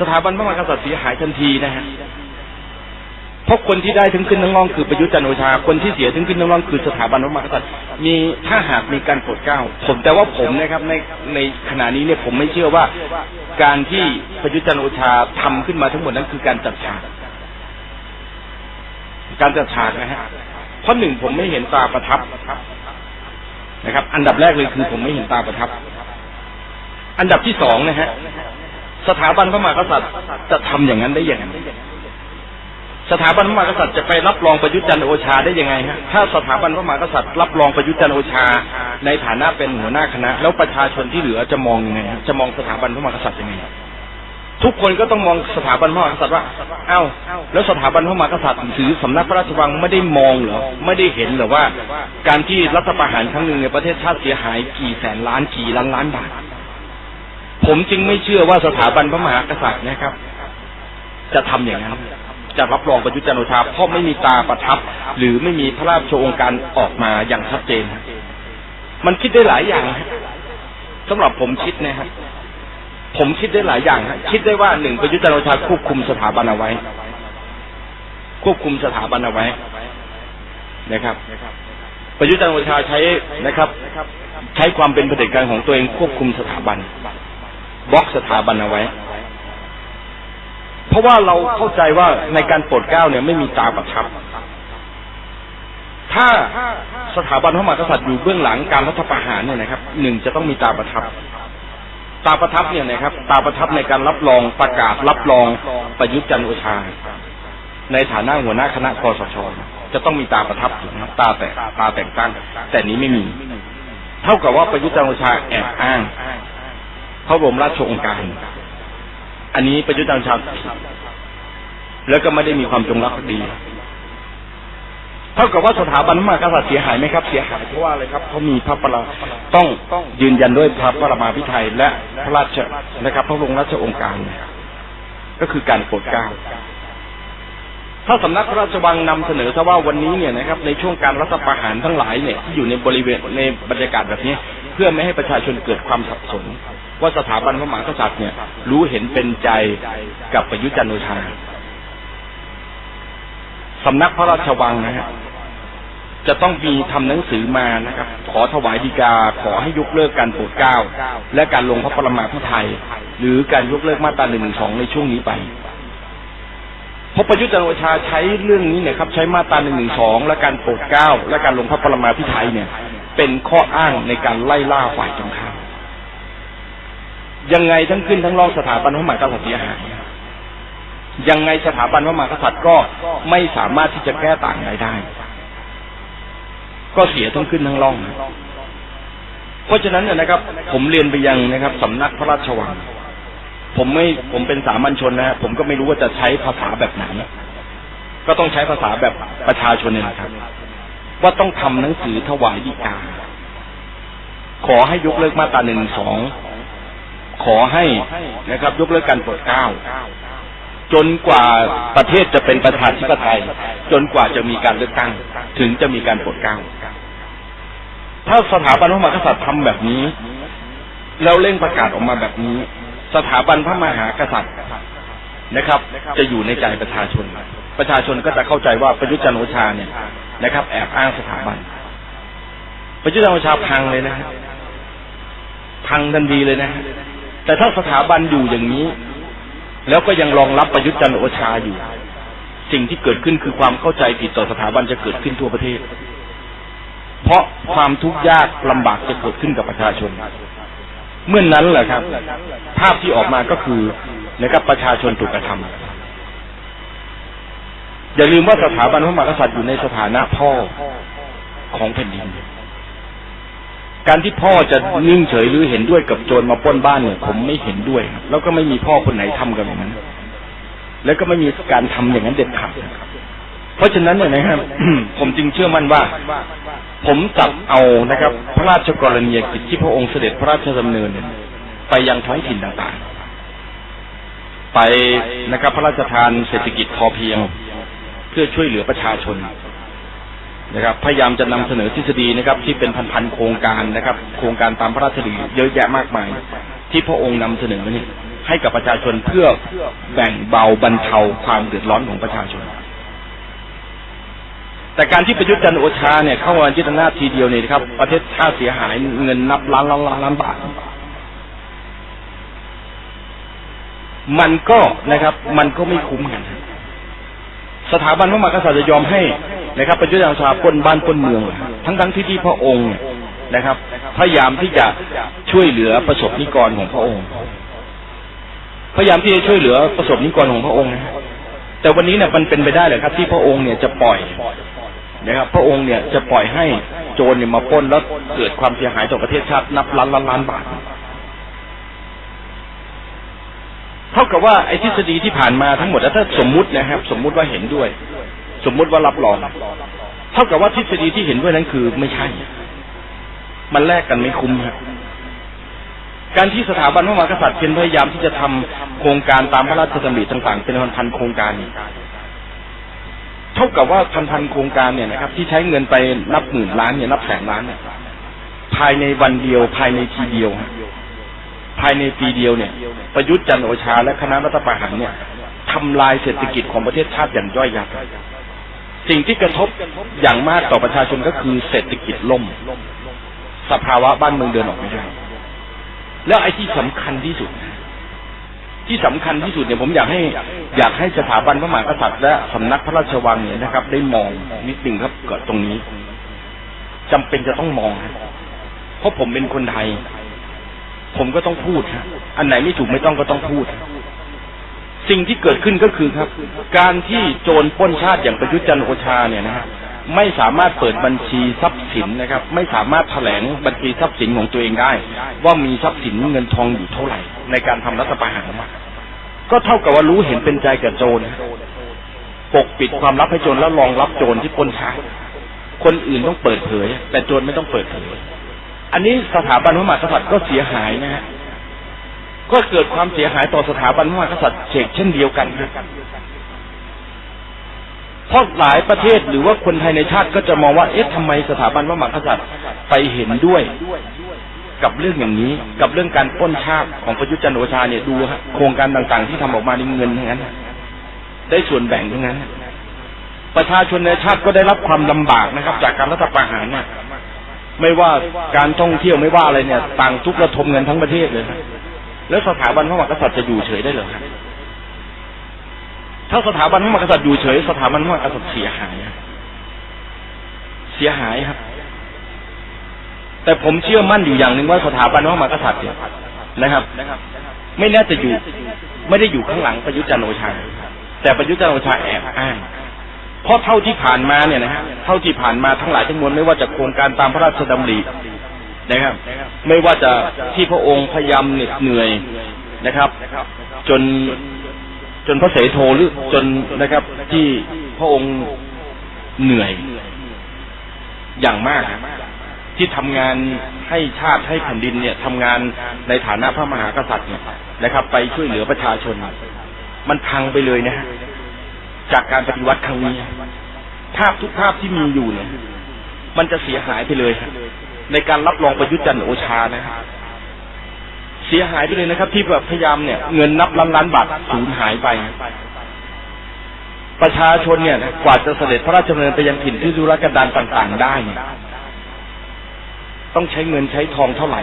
สถาบันพระมหากษัตริย์เสียหายทันทีนะฮะเพราะคนที่ได้ถึงขึ้นทั้งร่องคือประยุทธ์จันทร์โอชา คนที่เสียถึงขึ้นทั้งร่องคือสถาบันพระมหากษัตริย์มีถ้าหากมีการโปรดเกล้าผมแต่ว่าผมนะครับ ในในขณะนี้เนี่ยผมไม่เชื่อว่า การที่ประยุทธ์จันทร์โอชาทำขึ้นมาทั้งหมดนั้นคือการจัดฉากการจัดฉากนะฮะเพราะหนึ่งผมไม่เห็นตาประทับนะครับ อันดับแรกเลยคือผมไม่เห็นตาประทับ อันดับที่สองนะฮะ สถาบันพระมหากษัตริย์ จะทำอย่างนั้นได้อย่างไรสถาบันพระมหากษัตริย์จะไปรับรองประยุทธ์จันทร์โอชาได้ยังไงฮะถ้าสถาบันพระมหากษัตริย์รับรองประยุทธ์จันทร์โอชา ในฐานะเป็นหัวหน้าคณะ แล้วประชาชนที่เหลือจะมองยังไงจะมองสถาบันพระมหากษัตริย์ยังไงทุกคนก็ต้องมองสถาบันพระมหากษัตริย์ว่า เอ้า แล้วสถาบันพระมหากษัตริย์หรือสำนักพระราชวังไม่ได้มองเหรอ ไม่ได้เห็นเหรอว่า การที่รัฐประหารครั้งหนึ่งในประเทศชาติเสียหายกี่แสนล้านกี่ล้านล้านบาท ผมจึงไม่เชื่อว่าสถาบันพระมหากษัตริย์นะครับ จะทำอย่างนั้นจะรับรองประยุทธ์จันทร์โอชาเพราะไม่มีตาประทับ หรือไม่มีพระราชโองการออกมาอย่างชัดเจน มันคิดได้หลายอย่างฮะสำหรับผมคิดนะฮะผมคิดได้หลายอย่างฮะคิดได้ว่าหนึ่งประยุทธ์จันทร์โอชาควบคุมสถาบันเอาไว้ ควบคุมสถาบันเอาไว้นะครับ ประยุทธ์จันทร์โอชาใช้นะครับ ใช้ความเป็นเผด็จการของตัวเองควบคุมสถาบัน บล็อกสถาบันเอาไว้ เพราะว่าเราเข้าใจว่าในการโปรดเกล้าเนี่ยไม่มีตาประทับ ถ้าสถาบันพระมหากษัตริย์อยู่เบื้องหลังการรัฐประหารเนี่ยนะครับหนึ่งจะต้องมีตาประทับ ตาประทับเนี่ยนะครับ ตาประทับในการรับรองประกาศรับรองประยุทธ์จันทร์โอชา ในฐานะหัวหน้าคณะคอสชจะต้องมีตาประทับอยู่นะตาแต่ตาแต่งตั้ง แต่นี้ไม่มี เท่ากับว่าประยุทธ์จันทร์โอชาแอบอ้าง พระบรมราชโองการ อันนี้ประยุทธ์จันทร์ชาผิแล้วก็ไม่ได้มีความจงรักภักดี เท่ากับว่าสถาบันมหากษัตริย์เสียหายไหมครับ เสียหายเพราะว่าอะไรครับเขามีพระประต้องยืนยันด้วยพระประมาพิไทยและพระราชนะครับ พระบรมราชโองการ ก็คือการโปรดเกล้าถ้าสำนักพระราชวังนำเสนอซะว่าวันนี้เนี่ยนะครับในช่วงการรัฐประหารทั้งหลายเนี่ยที่อยู่ในบริเวณในบรรยากาศแบบนี้ พื่อไม่ให้ประชาชนเกิดความสับสน ว่าสถาบันพระมหากษัตริย์เนี่ย รู้เห็นเป็นใจกับประยุทธ์จันโอชาสำนักพระราชวังนะฮะจะต้องมีทำหนังสือมานะครับ ขอถวายดีกา ขอให้ยกเลิกการโปรดเกล้าและการลงพระประมาพิไทย หรือการยกเลิกมาตราหนึ่งสองในช่วงนี้ไปเพราะประยุทธ์จันทร์โอชาใช้เรื่องนี้เนี่ยครับ ใช้มาตราหนึ่งหนึ่งสองและการโปรดเกล้าและการลงพระประมาพิไทยเนี่ย เป็นข้ออ้างในการไล่ล่าฝ่ายตรงข้ามยังไงทั้งขึ้นทั้งล่องสถาบันพระมหากษัตริย์เสียหายยังไงสถาบันพระมหากษัตริย์ก็ไม่สามารถที่จะแก้ต่างใดได้ ก็เสียทั้งขึ้นทั้งล่อง เพราะฉะนั้นนะครับ ผมเรียนไปยังนะครับสำนักพระราชวัง ผมไม่ผมเป็นสามัญชนนะฮะผมก็ไม่รู้ว่าจะใช้ภาษาแบบไหนก็ต้องใช้ภาษาแบบประชาชนเนี่ยนะครับ ว่าต้องทำหนังสือถวายดีกา ขอให้ยกเลิกมาตราหนึ่งสอง ขอให้นะครับ ยกเลิกการปรดเก้า จนกว่าประเทศจะเป็นประชาธิปไตย จนกว่าจะมีการเลือกตั้ง ถึงจะมีการปรดเก้า ถ้าสถาบันพระมหากษัตริย์ทำแบบนี้ แล้วเร่งประกาศออกมาแบบนี้ สถาบันพระมหากษัตริย์นะครับ จะอยู่ในใจประชาชน ประชาชนก็จะเข้าใจว่าประยุทธ์จันโอชาเนี่ย นะครับ แอบอ้างสถาบันประยุทธ์จันทร์โอชาพังเลยนะฮะพังทันทีเลยนะฮะแต่ถ้าสถาบันอยู่อย่างนี้ แล้วก็ยังรองรับประยุทธ์จันทร์โอชาอยู่ สิ่งที่เกิดขึ้นคือความเข้าใจผิดต่อสถาบันจะเกิดขึ้นทั่วประเทศ เพราะความทุกข์ยากลำบากจะเกิดขึ้นกับประชาชน เมื่อนนั้นแหละครับ ภาพที่ออกมาก็คือนะครับประชาชนถูกกระทำ อย่าลืมว่าสถาบันพระมหากษัตริย์อยู่ในสถานะพ่อของแผ่นดิน การที่พ่อจะนิ่งเฉยหรือเห็นด้วยกับโจรมาป้นบ้านเนี่ยผมไม่เห็นด้วยครับแล้วก็ไม่มีพ่อคนไหนทำกันอย่างนั้น แล้วก็ไม่มีการทำอย่างนั้นเด็ดขาดเพราะฉะนั้นเนี่ยนะครับผมจึงเชื่อมั่นว่า ผมจับเอานะครับ พระราชกรณียกิจที่พระองค์เสด็จพระราชดำเนินไปยังท้องถิ่นต่างๆ ไปนะครับ พระราชทานเศรษฐกิจพอเพียง พื่อช่วยเหลือประชาชนนะครับ พยายามจะนำเสนอทฤษฎีนะครับ ที่เป็นพันๆโครงการนะครับ โครงการตามพระราชดำริเยอะแยะมากมาย ที่พระองค์นำเสนอนี่ให้กับประชาชนเพื่อแบ่งเบาบรรเทาความเดือดร้อนของประชาชน แต่การที่ประยุทธ์จันทร์โอชาเนี่ยเข้ามายึดอำนาจทีเดียวเนี่ยนะครับ ประเทศชาติเสียหายเงินนับล้านล้านล้านล้านบาทมันก็นะครับ มันก็ไม่คุ้มกัน สถาบันพระมหากษัตริย์จะยอมให้นะครับประยุทธ์จันทร์โอชาปล้นบ้านปล้นเมืองเหรอทั้งทั้งที่ที่พระองค์เนี่ยนะครับ พยายามที่จะช่วยเหลือประสบนิกรของพระองค์ พยายามที่จะช่วยเหลือประสบนิกรของพระองค์นะฮะแต่วันนี้เนี่ยมันเป็นไปได้เหรอครับ ที่พระองค์เนี่ยจะปล่อยนะครับ พระองค์เนี่ยจะปล่อยให้โจรเนี่ยมาปล้นแล้วเกิดความเสียหายต่อประเทศชาตินับล้านล้านล้านบาท เท่ากับว่าไอ้ทฤษฎีที่ผ่านมาทั้งหมดแล้วถ้าสมมุตินะครับ สมมุติว่าเห็นด้วย สมมุติว่ารับรองเท่ากับว่าทฤษฎีที่เห็นด้วยนั้นคือไม่ใช่ มันแลกกันไม่คุ้มครับการที่สถาบันพระมหากษัตริย์เป็นพยายามที่จะทำโครงการตามพระราชดำริต่างๆ เป็นพันๆโครงการเนี่ยเท่ากับว่าพันๆโครงการเนี่ยนะครับ ที่ใช้เงินไปนับหมื่นล้านเนี่ยนับแสนล้านเนี่ยภายในวันเดียวภายในทีเดียว ภายในปีเดียวเนี่ย ประยุทธ์จันโอชาและคณะรัฐประหารเนี่ยทำลายเศรษฐกิจของประเทศชาติอย่างย่อยยับสิ่งที่กระทบอย่างมากต่อประชาชนก็คือเศรษฐกิจล่ม สภาวะบ้านเมืองเดินออกไม่ได้ แล้วไอ้ที่สำคัญที่สุด ที่สำคัญที่สุดเนี่ยผมอยากให้ อยากให้สถาบันพระมหากษัตริย์และสำนักพระราชวังเนี่ยนะครับ ได้มองนิดหนึ่งครับเกิดตรงนี้จำเป็นจะต้องมองครับเพราะผมเป็นคนไทย ผมก็ต้องพูดครับอันไหนไม่ถูกไม่ต้องก็ต้องพูด สิ่งที่เกิดขึ้นก็คือครับ การที่โจรปล้นชาติอย่างประยุทธ์จันทร์โอชาเนี่ยนะฮะไม่สามารถเปิดบัญชีทรัพย์สินนะครับ ไม่สามารถแถลงบัญชีทรัพย์สินของตัวเองได้ ว่ามีทรัพย์สินเงินทองอยู่เท่าไหร่ ในการทำรัฐประหารก็เท่ากับว่ารู้เห็นเป็นใจกับโจรปกปิดความลับให้โจรแล้วรองรับโจรที่ปล้นชาติคนอื่นต้องเปิดเผย แต่โจรไม่ต้องเปิดเผย อันนี้สถาบันพระมหากษัตริย์ก็เสียหายนะฮะก็เกิดความเสียหายต่อสถาบันพระมหากษัตริย์เช่นเช่นเดียวกันเพราะหลายประเทศหรือว่าคนไทยในชาติก็จะมองว่าเอ๊ะทำไมสถาบันพระมหากษัตริย์ไปเห็นด้วย กับเรื่องอย่างนี้ กับเรื่องการป้นชาติของประยุทธ์จันทร์โอชาเนี่ยดูฮะโครงการต่างๆ ที่ทำออกมาในเงินทั้งนั้นได้ส่วนแบ่งทั้งนั้น ประชาชนในชาติก็ได้รับความลำบากนะครับ จากการรัฐประหารเนี่ย ไม่ว่าการท่องเที่ยวไม่ว่าอะไรเนี่ย ต่างทุกระทมเงินทั้งประเทศเลยครับแล้วสถาบันพระมหากษัตริย์จะอยู่เฉยได้หรือครับถ้าสถาบันพระมหากษัตริย์อยู่เฉย สถาบันพระมหากษัตริย์เสียหายเสียหายครับ แต่ผมเชื่อมั่นอยู่อย่างหนึ่งว่าสถาบันพระมหากษัตริย์เนี่ยนะครับ ไม่น่าจะอยู่ ไม่ได้อยู่ข้างหลังประยุทธ์จันทร์โอชา แต่ประยุทธ์จันทร์โอชาแอบอ้าง เพราะเท่าที่ผ่านมาเนี่ยนะฮะเท่าที่ผ่านมาทั้งหลายทั้งมวลไม่ว่าจะโครงการตามพระราชดำรินะครับ ไม่ว่าจะที่พระองค์พยายามเหน็ดเหนื่อยนะครับ จนจนพระเสโทหรือจนนะครับ ที่พระองค์เหนื่อย อย่างมาก ที่ทำงานให้ชาติให้แผ่นดินเนี่ยทำงานในฐานะพระมหากษัตริย์เนี่ยนะครับ ไปช่วยเหลือประชาชน มันพังไปเลยนะฮะ จากการปฏิวัติครั้งนี้ ภาพทุกภาพที่มีอยู่เนี่ย มันจะเสียหายไปเลย ในการรับรองประยุทธ์จันทร์โอชานะเสียหายไปเลยนะครับ ที่แบบพยายามเนี่ย เงินนับล้านล้านบาทสูญหายไป ประชาชนเนี่ย กว่าจะเสด็จพระราชดำเนินไปยังถิ่นที่ธุรกันดารต่างๆ ได้เนี่ยต้องใช้เงินใช้ทองเท่าไหร่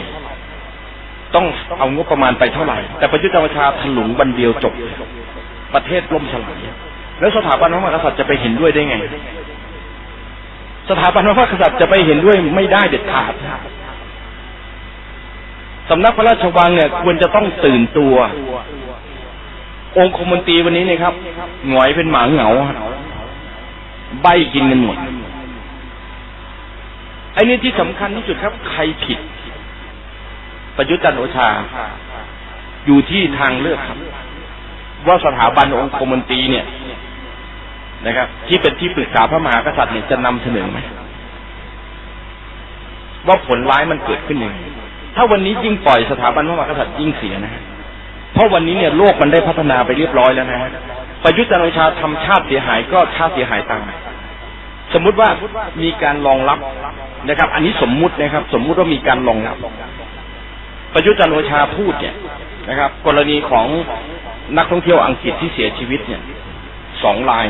ต้องเอางบประมาณไปเท่าไหร่ แต่ประยุทธ์จันทร์โอชาถลุงบันเดียวจบ ประเทศล่มสลาย แล้วสถาบันพระมหากษัตริย์จะไปเห็นด้วยได้ไง สถาบันพระมหากษัตริย์จะไปเห็นด้วยไม่ได้เด็ดขาดสำนักพระราชวังเนี่ย ควรจะต้องตื่นตัว องคมนตรีวันนี้เนี่ยครับหงอยเป็นหมาเหงาใบกินกันหมดไอ้นี่ที่สำคัญที่สุดครับ ใครผิด ประยุทธ์จันทร์โอชา อยู่ที่ทางเลือกครับ ว่าสถาบันองคมนตรีเนี่ย นะครับ ที่เป็นที่ปรึกษาพระมหากษัตริย์เนี่ยจะนำเสนอไหมว่าผลร้ายมันเกิดขึ้นยังไงถ้าวันนี้ยิ่งปล่อยสถาบันพระมหากษัตริย์ยิ่งเสียนะเพราะวันนี้เนี่ยโลกมันได้พัฒนาไปเรียบร้อยแล้วนะฮะประยุทธ์จันทร์โอชาทำชาติเสียหายก็ชาติเสียหายตามสมมุติว่ามีการรองรับนะครับ อันนี้สมมุตินะครับ สมมุติว่ามีการรองรับ ประยุทธ์จันทร์โอชาพูดเนี่ยนะครับ กรณีของนักท่องเที่ยวอังกฤษที่เสียชีวิตเนี่ย สองราย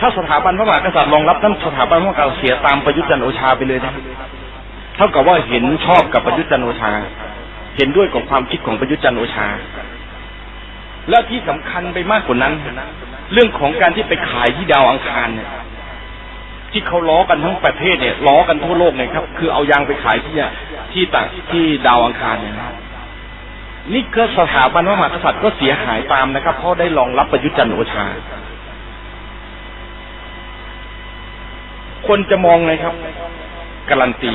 ถ้าสถาบันพระมหากษัตริย์รองรับท่านสถาบันพระมหากษัตริย์เสียตามประยุทธ์จันทร์โอชาไปเลยนะเท่ากับว่าเห็นชอบกับประยุทธ์จันทร์โอชา เห็นด้วยกับความคิดของประยุทธ์จันทร์โอชา และที่สำคัญไปมากกว่านั้น เรื่องของการที่ไปขายที่ดาวอังคารเนี่ยที่เขาล้อกันทั้งประเทศเนี่ยล้อกันทั่วโลกเนี่ยครับ คือเอายางไปขายที่ที่ต่างที่ดาวอังคารเนี่ยนะ นี่ก็สถาบันพระมหากษัตริย์ก็เสียหายตามนะครับ เพราะได้รองรับประยุทธ์จันทร์โอชา คนจะมองไงครับ การันตี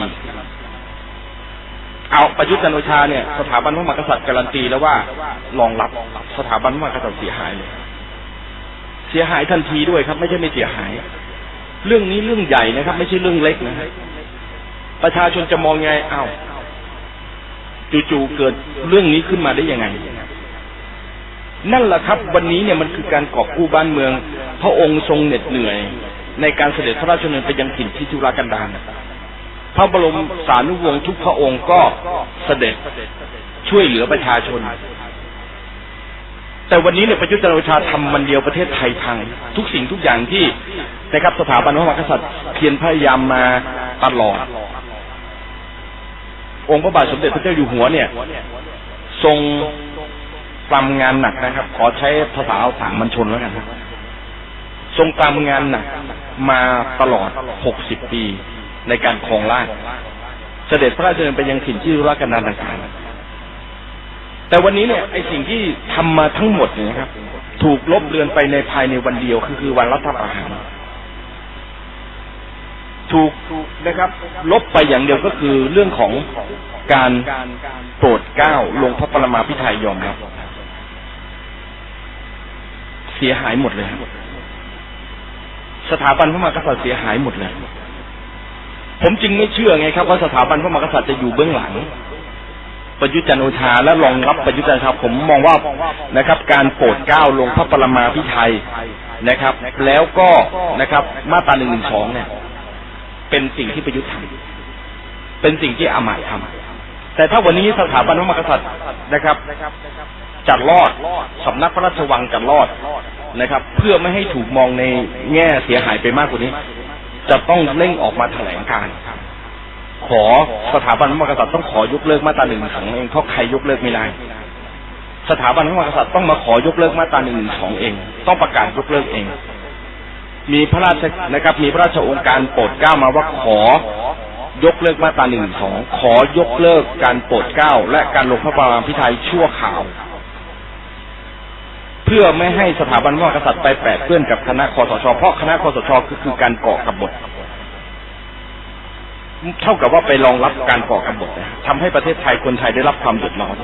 เอาประยุทธ์จันโอชาเนี่ยสถาบันพระมหากษัตริย์การันตีแล้วว่ารองรับสถาบันพระมหากษัตริย์เสียหายเลยเสียหายทันทีด้วยครับ ไม่ใช่ไม่เสียหาย เรื่องนี้เรื่องใหญ่นะครับ ไม่ใช่เรื่องเล็กนะฮะประชาชนจะมองไงอ้าว จู่ๆเกิดเรื่องนี้ขึ้นมาได้ยังไง นั่นแหละครับ วันนี้เนี่ยมันคือการกอบกู้บ้านเมือง พระองค์ทรงเหน็ดเหนื่อย ในการเสด็จพระราชดำเนินไปยังถิ่นที่ทุรกันดารพระบรมสานุวงศ์ทุกพระองค์ก็เสด็จช่วยเหลือประชาชน แต่วันนี้เนี่ยประยุทธ์จันทร์โอชาทำมันเดียวประเทศไทยพัง ทุกสิ่งทุกอย่างที่นะครับสถาบันพระมหากษัตริย์เพียรพยายามมาตลอด องค์พระบาทสมเด็จพระเจ้าอยู่หัวเนี่ย ทรงทำงานหนักนะครับ ขอใช้ภาษาสามัญชนแล้วกันครับทรงทำงานหนักมาตลอด 60 ปีในการครองราชเสด็จพระราชดำเนินไปยังถิ่นที่รุรกันดารต่างๆแต่วันนี้เนี่ยไอสิ่งที่ทำมาทั้งหมดเนี่ยครับ ถูกลบเลือนไปในภายในวันเดียวคือคือวันรัฐประหาร ถูกนะครับ ลบไปอย่างเดียวก็คือเรื่องของการโปรดเกล้าลงพระปรมาภิไธยยอมรับเสียหายหมดเลยสถาบันพระมหากษัตริย์เสียหายหมดเลยผมจึงไม่เชื่อไงครับว่าสถาบันพระมหากษัตริย์จะอยู่เบื้องหลังประยุทธ์จันโอชาและรองรับประยุทธ์จันทร์โอชาผมมองว่านะครับ การโปรดเกล้าลงพระปรมาภิไธยนะครับ แล้วก็นะครับ มาตราหนึ่งหนึ่งสองเนี่ย เป็นสิ่งที่ประยุทธ์ทำเป็นสิ่งที่อมายทำแต่ถ้าวันนี้สถาบันพระมหากษัตริย์นะครับจะรอดสำนักพระราชวังจะรอดนะครับ เพื่อไม่ให้ถูกมองในแง่เสียหายไปมากกว่านี้ จะต้องเร่งออกมาแถลงการขอสถาบันพระมหากษัตริย์ต้องขอยกเลิกมาตราหนึ่งสองเองเพราะใครยกเลิกไม่ได้สถาบันพระมหากษัตริย์ต้องมาขอยกเลิกมาตราหนึ่งหนึ่งสองเอง ต้องประกาศยกเลิกเอง มีพระราชนะครับ มีพระราชองค์การโปรดเกล้ามาว่าขอยกเลิกมาตราหนึ่งสองขอยกเลิกการโปรดเกล้า และการลงพระบรมพิไทยชั่วข่าว เพื่อไม่ให้สถาบันพระมหากษัตริย์ไปแปดเปื้อนกับคณะคอสชเพราะคณะคอสชก็คือการก่อกบฏเท่ากับว่าไปรองรับการก่อกบฏนะทำให้ประเทศไทยคนไทยได้รับความเดือดร้อน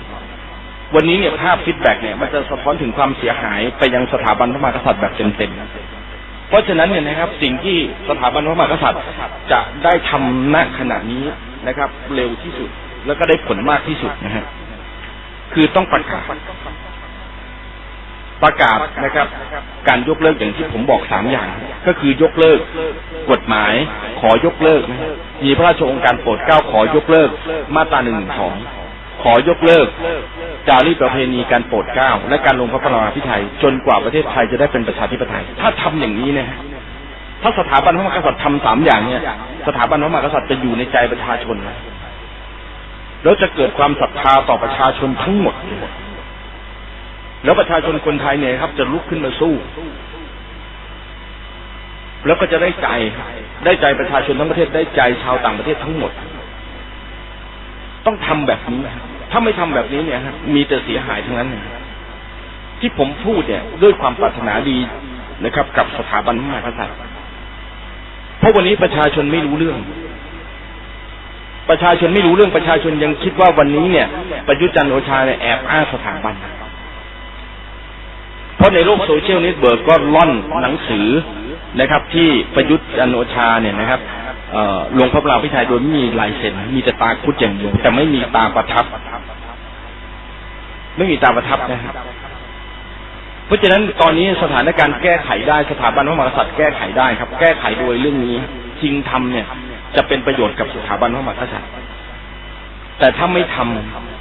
วันนี้เนี่ยภาพฟีดแบ็กเนี่ยมันจะสะท้อนถึงความเสียหายไปยังสถาบันพระมหากษัตริย์แบบเต็มๆ เพราะฉะนั้นเนี่ยนะครับสิ่งที่สถาบันพระมหากษัตริย์จะได้ทำณขณะนี้นะครับ เร็วที่สุดแล้วก็ได้ผลมากที่สุดนะฮะคือต้องประกาศประกาศนะครับ การยกเลิกอย่างที่ผมบอกสามอย่าง ก็คือยกเลิก กฎหมาย ขอยกเลิกนะมีพระราชองค์การโปรดเกล้าขอยกเลิก มาตราหนึ่งสอง อยกเลิก จารีตประเพณีการโปรดเกล้าและการลงพระปรมาภิไธยจนกว่าประเทศไทยจะได้เป็นประชาธิปไตย ถ้าทำอย่างนี้เนี่ยถ้าสถาบันพระมหากษัตริย์ทำสามอย่างเนี่ย สถาบันพระมหากษัตริย์จะอยู่ในใจประชาชนแล้วจะเกิดความศรัทธาต่อประชาชนทั้งหมด แล้วประชาชนคนไทยเนี่ยครับ จะลุกขึ้นมาสู้ แล้วก็จะได้ใจ ได้ใจประชาชนทั้งประเทศ ได้ใจชาวต่างประเทศทั้งหมด ต้องทำแบบนี้ ถ้าไม่ทำแบบนี้เนี่ยฮะมีแต่เสียหายทั้งนั้นที่ผมพูดเนี่ย ด้วยความปรารถนาดีนะครับ กับสถาบันพระมหากษัตริย์เพราะวันนี้ประชาชนไม่รู้เรื่อง ประชาชนไม่รู้เรื่องประชาชนยังคิดว่าวันนี้เนี่ยประยุทธ์จันทร์โอชาเนี่ยแอบอ้างสถาบันเพราะในโลกโซเชียลเน็ตเวิร์กก็ล่อนหนังสือนะครับ ที่ประยุทธ์จันทร์โอชาเนี่ยนะครับ ลงพระบรมพิไทยโดยไม่มีลายเซ็นมีแต่ตาคุดอย่างเดียวแต่ไม่มีตาประทับ ไม่มีตาประทับนะครับเพราะฉะนั้นตอนนี้สถานการณ์แก้ไขได้สถาบันพระมหากษัตริย์แก้ไขได้ครับ แก้ไขโดยเรื่องนี้จริงทำเนี่ย จะเป็นประโยชน์กับสถาบันพระมหากษัตริย์แต่ถ้าไม่ทำ